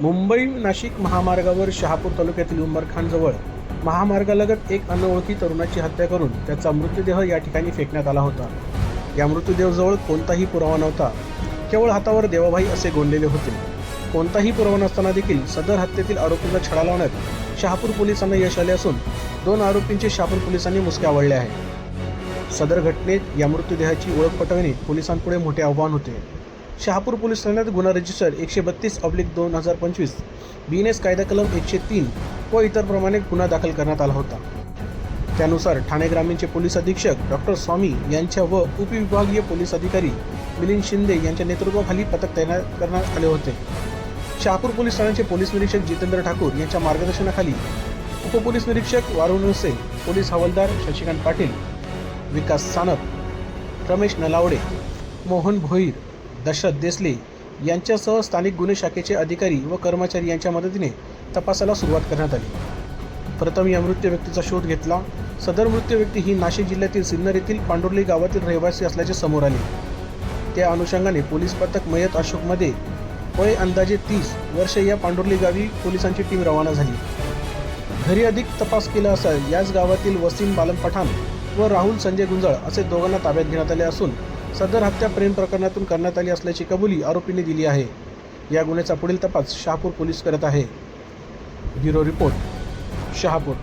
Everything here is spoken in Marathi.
मुंबई नाशिक महामार्गावर शहापूर तालुक्यातील उंबरखानजवळ महामार्गालगत एक अनोळखी तरुणाची हत्या करून त्याचा मृतदेह या ठिकाणी फेकण्यात आला होता. या मृतदेहाजवळ कोणताही पुरावा नव्हता. केवळ हातावर देवाभाई असे गोंडलेले होते. कोणताही पुरावा नसताना देखील सदर हत्येतील आरोपींना छडा लावण्यात शहापूर पोलिसांना यश आले असून दोन आरोपींचे शहापूर पोलिसांनी मुसके आवळले आहे सदर घटनेत या मृतदेहाची ओळख पटवणे पोलिसांपुढे मोठे आव्हान होते. शहापूर पोलीस ठाण्यात गुन्हा रजिस्टर एकशे बत्तीस अब्लिक दोन हजार पंचवीस बी एन एस कायदा कलम एकशे तीन व इतर प्रमाणे गुन्हा दाखल करण्यात आला होता. त्यानुसार ठाणे ग्रामीणचे पोलीस अधीक्षक डॉक्टर स्वामी यांच्या व उपविभागीय पोलीस अधिकारी मिलिंद शिंदे यांच्या नेतृत्वाखाली पथक तैनात करण्यात आले होते. शहापूर पोलीस ठाण्याचे पोलीस निरीक्षक जितेंद्र ठाकूर यांच्या मार्गदर्शनाखाली उपपोलीस निरीक्षक वारुण नसे पोलीस हवालदार शशिकांत पाटील विकास सानप रमेश नलावडे मोहन भोईर दशरथ देसले यांच्यासह स्थानिक गुन्हे शाखेचे अधिकारी व कर्मचारी यांच्या मदतीने तपासाला सुरुवात करण्यात आली. प्रथम या मृत्यू व्यक्तीचा शोध घेतला. सदर मृत्यू व्यक्ती ही नाशिक जिल्ह्यातील सिन्नर येथील पांडुर्ली गावातील रहिवासी असल्याचे समोर आले. त्या अनुषंगाने पोलीस पथक मयत अशोकमध्ये वय अंदाजे तीस वर्ष या पांडुर्ली गावी पोलिसांची टीम रवाना झाली. घरी अधिक तपास केला असता याच गावातील वसीम बालन पठाण व राहुल संजय गुंजळ असे दोघांना ताब्यात घेण्यात आले असून सदर हत्या प्रेम प्रकरणातून करण्यात आली असल्याची कबुली आरोपीने दिली आहे. या गुन्ह्याचा पुढील तपास शहापूर पोलीस करत आहे. Bureau report Shahapur.